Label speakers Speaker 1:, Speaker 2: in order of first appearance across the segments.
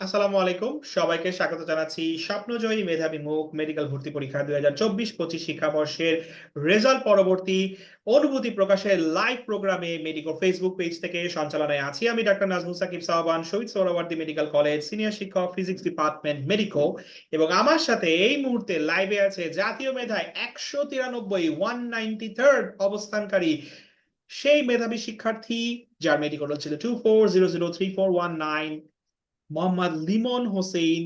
Speaker 1: আসসালামু আলাইকুম। সবাইকে স্বাগত জানাচ্ছি স্বপ্নজয়ী মেধাবী মুখ মেডিকেল ভর্তি পরীক্ষা দুই হাজার চব্বিশ পঁচিশ শিক্ষাবর্ষের রেজাল্ট পরবর্তী অনুভূতি প্রকাশের লাইভ প্রোগ্রামে মেডিকেল ফেসবুক পেজ থেকে সঞ্চালনায় আছি আমি doctor Nazmul Sakib Sahban, Shahid Suhrawardy medical college senior শিক্ষক ফিজিক্স ডিপার্টমেন্ট মেডিকো এবং আমার সাথে এই মুহূর্তে লাইভে আছে জাতীয় মেধায় একশো তিরানব্বই ওয়ান নাইনটি থার্ড অবস্থানকারী সেই মেধাবী শিক্ষার্থী, যার মেডিকেল ছিল two four zero zero three four one nine Mohammad Limon Hossain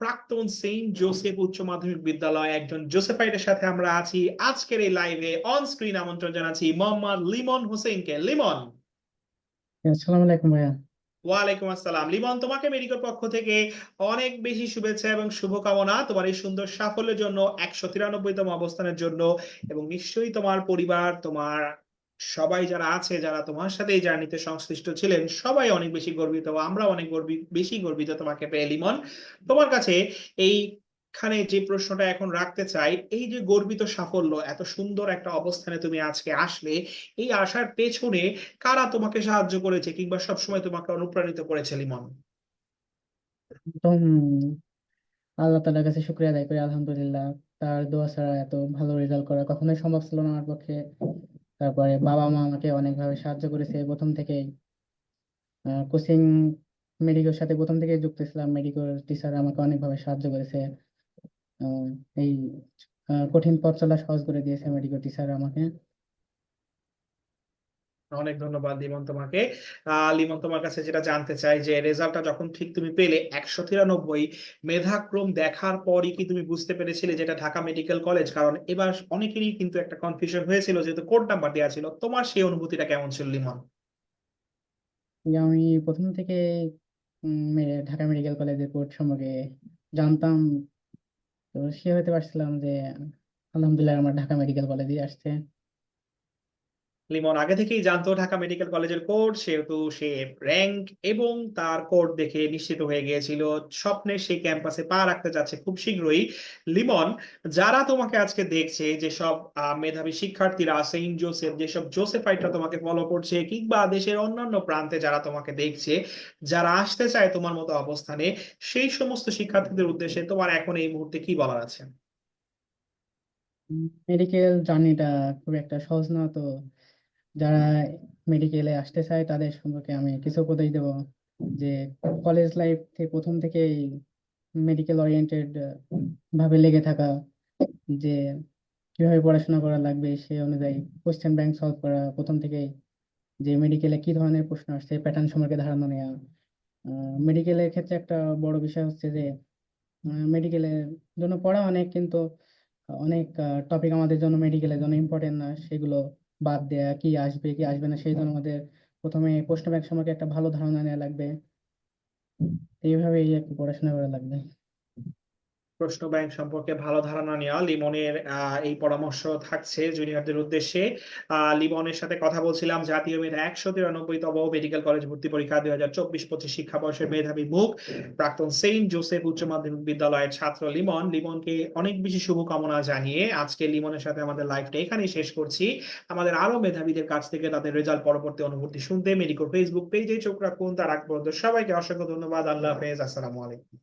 Speaker 1: প্রাক্তন সেন্ট জোসেফ উচ্চ মাধ্যমিক বিদ্যালয় একজন জোসেফাইটের সাথে আমরা আছি। আজকের এই লাইভে অন স্ক্রিন আমন্ত্রণ জানাচ্ছি মোহাম্মদ লিমন হোসেনকে। লিমন।
Speaker 2: আসসালামু আলাইকুম ভাইয়া।
Speaker 1: ওয়ালাইকুম আসসালাম। লিমন তোমাকে মেডিকেল পক্ষ থেকে অনেক বেশি শুভেচ্ছা এবং শুভকামনা। তোমার এই সুন্দর সাফল্যের জন্য একশো তিরানব্বই তম অবস্থানের জন্য এবং নিশ্চয়ই তোমার পরিবার তোমার সবাই যারা আছে, যারা তোমার সাথে এই জার্নিতে সংশ্লিষ্ট ছিলেন, সবাই অনেক বেশি গর্বিত। আমরা অনেক বেশি গর্বিত তোমাকে পেয়ে, লিমন। তোমার কাছে এইখানে যে প্রশ্নটা এখন রাখতে চাই, এই যে গর্বিত সাফল্য, এত সুন্দর একটা অবস্থানে তুমি আজকে আসলে, এই আসার পেছনে কারা তোমাকে সাহায্য করেছে কিংবা সবসময় তোমাকে অনুপ্রাণিত করেছে, লিমন?
Speaker 2: আল্লাহ তাআলার কাছে শুকরিয়া আদায় করি, আলহামদুলিল্লাহ। তার দোয়া ছাড়া এত ভালো রেজাল্ট করা কখনোই সম্ভব ছিল না আমার পক্ষে। তারপরে বাবা মা আমাকে অনেকভাবে সাহায্য করেছে। প্রথম থেকেই কোচিং মেডিকোর সাথে প্রথম থেকে যুক্ত ছিলাম। মেডিকেল টিচার আমাকে অনেকভাবে সাহায্য করেছে। এই কঠিন পথ চলা সহজ করে দিয়েছে মেডিকেল টিচার আমাকে।
Speaker 1: অনেক ধন্যবাদ লিমন তোমাকে। লিমন তোমার কাছে যেটা জানতে চাই যে রেজাল্টটা যখন ঠিক তুমি পেলে, একশো তিরানব্বই মেধাক্রম দেখার পরই কি তুমি বুঝতে পেরেছিলে যেটা ঢাকা মেডিকেল কলেজ? কারণ এবার অনেকেরই কিন্তু একটা কনফিউশন হয়েছিল যেহেতু কোড নাম্বার দেওয়া ছিল। তোমার সেই অনুভূতিটা কেমন ছিল লিমন?
Speaker 2: আমি প্রথম থেকে ঢাকা মেডিকেল কলেজের কোর্ট সম্পর্কে জানতাম। তো সে হতে পারছিলাম যে, আলহামদুলিল্লাহ আমার ঢাকা মেডিকেল কলেজে আসছে।
Speaker 1: লিমন আগে থেকেই জানতো ঢাকা মেডিকেল কলেজের কোড সেহেতু সে র্যাঙ্ক এবং তার কোড দেখে নিশ্চিত হয়ে গিয়েছিল। স্বপ্নে সেই ক্যাম্পাসে পা রাখতে যাচ্ছে খুব শীঘ্রই। লিমন, যারা তোমাকে আজকে দেখছে, যেসব মেধাবী শিক্ষার্থীরা, সেন্ট জোসেফ, যেসব জোসেফাইটরা তোমাকে ফলো করছে, কিংবা দেশের অন্যান্য প্রান্তে যারা তোমাকে দেখছে, যারা আসতে চায় তোমার মতো অবস্থানে, সেই সমস্ত শিক্ষার্থীদের উদ্দেশ্যে তোমার এখন এই মুহূর্তে কি বলার আছে?
Speaker 2: মেডিকেল জার্নিটা খুব একটা সহজ না, তো যারা মেডিকেলে আসতে চায়, তাদের সম্পর্কে আমি কিছু উপদেশ দেব যে কলেজ লাইফ থেকে প্রথম থেকেই মেডিকেল ওরিয়েন্টেড ভাবে লেগে থাকা, যে কীভাবে পড়াশোনা করা লাগবে সে অনুযায়ী কোশ্চেন ব্যাংক সলভ করা, প্রথম থেকেই যে মেডিকেলে কি ধরনের প্রশ্ন আসছে প্যাটার্ন সম্পর্কে ধারণা নেওয়া মেডিকেলের ক্ষেত্রে একটা বড় বিষয় হচ্ছে যে মেডিকেলের জন্য পড়া অনেক, কিন্তু অনেক টপিক আমাদের জন্য মেডিকেলের জন্য ইম্পর্টেন্ট না, সেগুলো বাদ দেয়া কি আসবে কি আসবে না সেই জন্য আমাদের প্রথমে প্রশ্ন ব্যাংক সম্পর্কে একটা ভালো ধারণা নেওয়া লাগবে। এইভাবেই আর কি পড়াশোনা করা লাগবে।
Speaker 1: প্রশ্ন ব্যাংক সম্পর্কে ভালো ধারণা নেওয়া। লিমনের এই পরামর্শ থাকছে জুনিয়রদের উদ্দেশ্যে। লিমনের সাথে কথা বলছিলাম, জাতীয় মেধা একশো তিরানব্বই তম মেডিকেল কলেজ ভর্তি পরীক্ষা দুই হাজার চব্বিশ পঁচিশ শিক্ষাবর্ষের মেধাবী মুখ প্রাক্তন সেন্ট জোসেফ উচ্চ মাধ্যমিক বিদ্যালয়ের ছাত্র লিমন। লিমনকে অনেক বেশি শুভকামনা জানিয়ে আজকে লিমনের সাথে আমাদের লাইভটা এখানেই শেষ করছি। আমাদের আরও মেধাবীদের কাছ থেকে তাদের রেজাল্ট পরবর্তী অনুভূতি শুনতে মেডিকো ফেসবুক পেজে চোখ রাখুন। তার আগ পর্যন্ত সবাইকে অসংখ্য ধন্যবাদ। আল্লাহ হাফেজ। আসসালামু আলাইকুম।